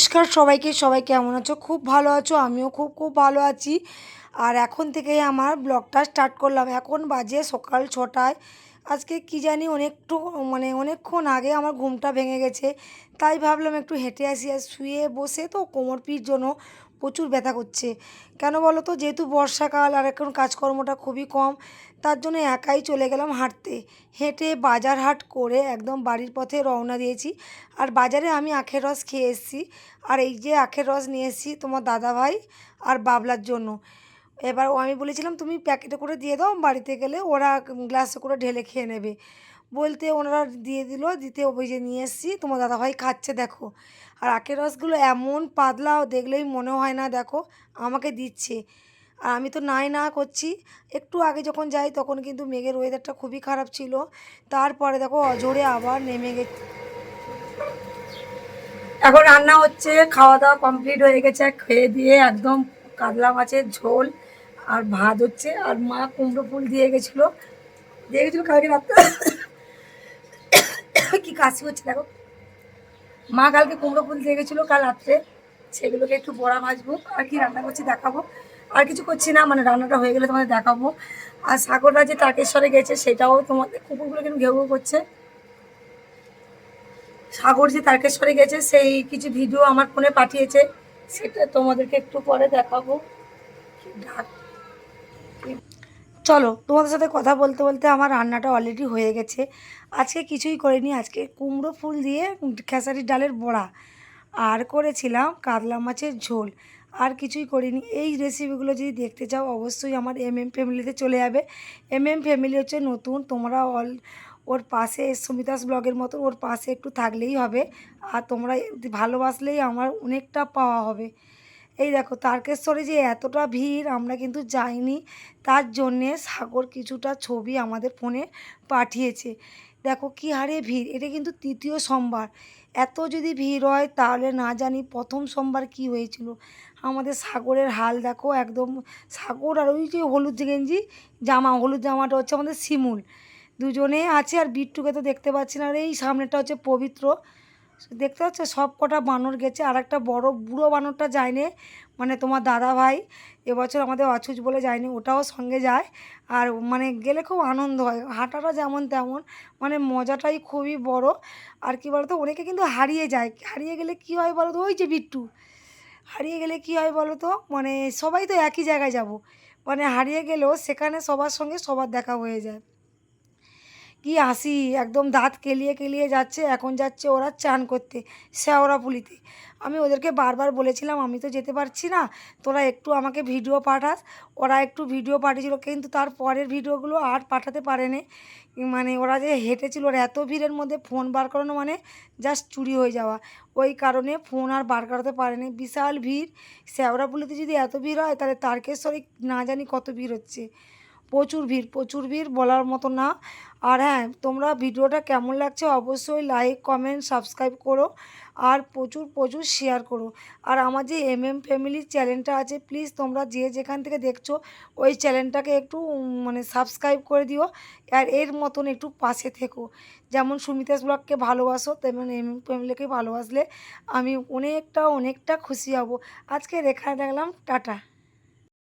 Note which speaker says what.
Speaker 1: নমস্কার সবাইকে। সবাই কেমন আছো? খুব ভালো আছো? আমিও খুব খুব ভালো আছি। আর এখন থেকেই আমার ব্লগটা স্টার্ট করলাম। এখন বাজে সকাল ছটায়। আজকে কি জানি অনেকটু মানে অনেকক্ষণ আগে আমার ঘুমটা ভেঙে গেছে। তাই ভাবলাম একটু হেঁটে আসি আর শুয়ে বসে তো কোমর পির জন্য প্রচুর ব্যথা করছে। কেন বলো তো? যেহেতু বর্ষাকাল আর এখন কাজকর্মটা খুবই কম, তার জন্য একাই চলে গেলাম হাঁটতে। হেঁটে বাজার হাট করে একদম বাড়ির পথে রওনা দিয়েছি। আর বাজারে আমি আখের রস খেয়ে এসেছি। আর এই যে আখের রস নিয়ে এসেছি তোমার দাদাভাই আর বাবলার জন্য। এবার আমি বলেছিলাম, তুমি প্যাকেটে করে দিয়ে দাও, বাড়িতে গেলে ওরা গ্লাসে করে ঢেলে খেয়ে নেবে। বলতে ওনারা দিয়ে দিল, দিতে ওই যে নিয়ে এসেছি। তোমার দাদাভাই খাচ্ছে, দেখো। আর আখের রসগুলো এমন পাতলা, দেখলেই মনে হয় না, দেখো, আমাকে দিচ্ছে। আর আমি তো নাই না করছি। একটু আগে যখন যাই, তখন কিন্তু মেঘের ওয়েদারটা খুবই খারাপ ছিল। তারপরে দেখো অজোরে আবার নেমে গেছে এখন রান্না হচ্ছে খাওয়া দাওয়া কমপ্লিট হয়ে গেছে। খেয়ে দিয়ে একদম কাতলা মাছের ঝোল আর ভাত হচ্ছে। আর মা কুমড়ো ফুল দিয়ে গেছিল। দিয়ে গেছিল কালকে রাত্রে। কি কাশি হচ্ছে দেখো। মা কালকে কুমড়ো ফুল দিয়ে গেছিল, কাল রাত্রে। সেগুলোকে একটু বড়া ভাজবো, আর কি রান্না করছি দেখাবো। আর কিছু করছি না মানে রান্নাটা হয়ে গেলে তোমাদের দেখাবো। আর সাগররা যে তারকেশ্বরে গেছে, সেটাও তোমাদের কুকুরগুলো কিন্তু ঘেউ করছে। সাগর যে তারকেশ্বরে গেছে, সেই কিছু ভিডিও আমার ফোনে পাঠিয়েছে। সেটা তোমাদেরকে একটু পরে দেখাবো। ডাক চলো, তোমাদের সাথে কথা বলতে বলতে আমার রান্নাটা অলরেডি হয়ে গেছে। আজকে কিছুই করিনি, আজকে কুমড়ো ফুল দিয়ে খেসারির ডালের বড়া আর করেছিলাম কাতলা মাছের ঝোল। আর কিছুই করিনি। এই রেসিপিগুলো যদি দেখতে চাও, অবশ্যই আমার এম এম ফ্যামিলিতে চলে যাবে। এম এম ফ্যামিলি হচ্ছে নতুন, তোমরা অল ওর পাশে, সুমিতাস ব্লগের মতো ওর পাশে একটু থাকলেই হবে। আর তোমরা ভালোবাসলেই আমার অনেকটা পাওয়া হবে। এই দেখো তারকেশ্বরে যে এতটা ভিড়, আমরা কিন্তু যাইনি। তার জন্যে সাগর কিছুটা ছবি আমাদের ফোনে পাঠিয়েছে। দেখো কি হারে ভিড়, এটা কিন্তু তৃতীয় সোমবার। এত যদি ভিড় হয়, তাহলে না জানি প্রথম সোমবার কি হয়েছিল। আমাদের সাগরের হাল দেখো একদম সাগর আর ওই যে হলুদ গেঞ্জি জামা, হলুদ জামাটা হচ্ছে আমাদের শিমুল। দুজনে আছে আর বিট্টুকে তো দেখতে পাচ্ছি না আর এই সামনেটা হচ্ছে পবিত্র। দেখতে পাচ্ছ, সব কটা বানর গেছে আর একটা বড়ো বুড়ো বানরটা যায়নি মানে তোমার দাদা ভাই, এবছর আমাদের অছুচ বলে যায়নি, ওটাও সঙ্গে যায়, আর মানে গেলে খুব আনন্দ হয়, হাঁটাটা যেমন তেমন মানে মজাটাই খুবই বড়, আর কি বলতো, অনেকে কিন্তু হারিয়ে যায়, হারিয়ে গেলে কি হয় বলো তো ওই যে বিট্টু, হারিয়ে গেলে কি হয় বলো তো মানে সবাই তো একই জায়গায় যাব মানে হারিয়ে গেলেও সেখানে সবার সঙ্গে সবার দেখা হয়ে যায়। কি হাসি, একদম দাঁত কেলিয়ে কেলিয়ে যাচ্ছে, এখন যাচ্ছে ওরা চান করতে শ্যাওড়াপুলিতে আমি ওদেরকে বারবার বলেছিলাম, আমি তো যেতে পারছি না, তোরা একটু আমাকে ভিডিও পাঠাস। ওরা একটু ভিডিও পাঠিয়েছিল, কিন্তু তার পরের ভিডিওগুলো আর পাঠাতে পারেনি। মানে ওরা যে হেঁটেছিল, ওরা এত ভিড়ের মধ্যে ফোন বার করানো মানে জাস্ট চুরি হয়ে যাওয়া। ওই কারণে ফোন আর বার করাতে পারেনি। বিশাল ভিড়। শ্যাওড়াপুলিতে যদি এত ভিড় হয়, তাহলে তারকেশ্বরে না জানি কত ভিড় হচ্ছে। প্রচুর ভিড় প্রচুর ভিড় বলার মতো না। আর হ্যাঁ তোমরা ভিডিওটা কেমন লাগছে অবশ্যই লাইক কমেন্ট সাবস্ক্রাইব করো আর প্রচুর প্রচুর শেয়ার করো। আর আমার যে এম এম ফ্যামিলির চ্যানেলটা আছে প্লিজ তোমরা যে যেখান থেকে দেখছ, ওই চ্যানেলটাকে একটু মানে সাবস্ক্রাইব করে দিও আর এর মতন একটু পাশে থেকো। যেমন সুমিতাস ব্লগকে ভালোবাসো, তেমন এম এম ফ্যামিলিকে ভালোবাসলে আমি অনেকটা অনেকটা খুশি হব। আজকে রেখা দেখলাম টাটা।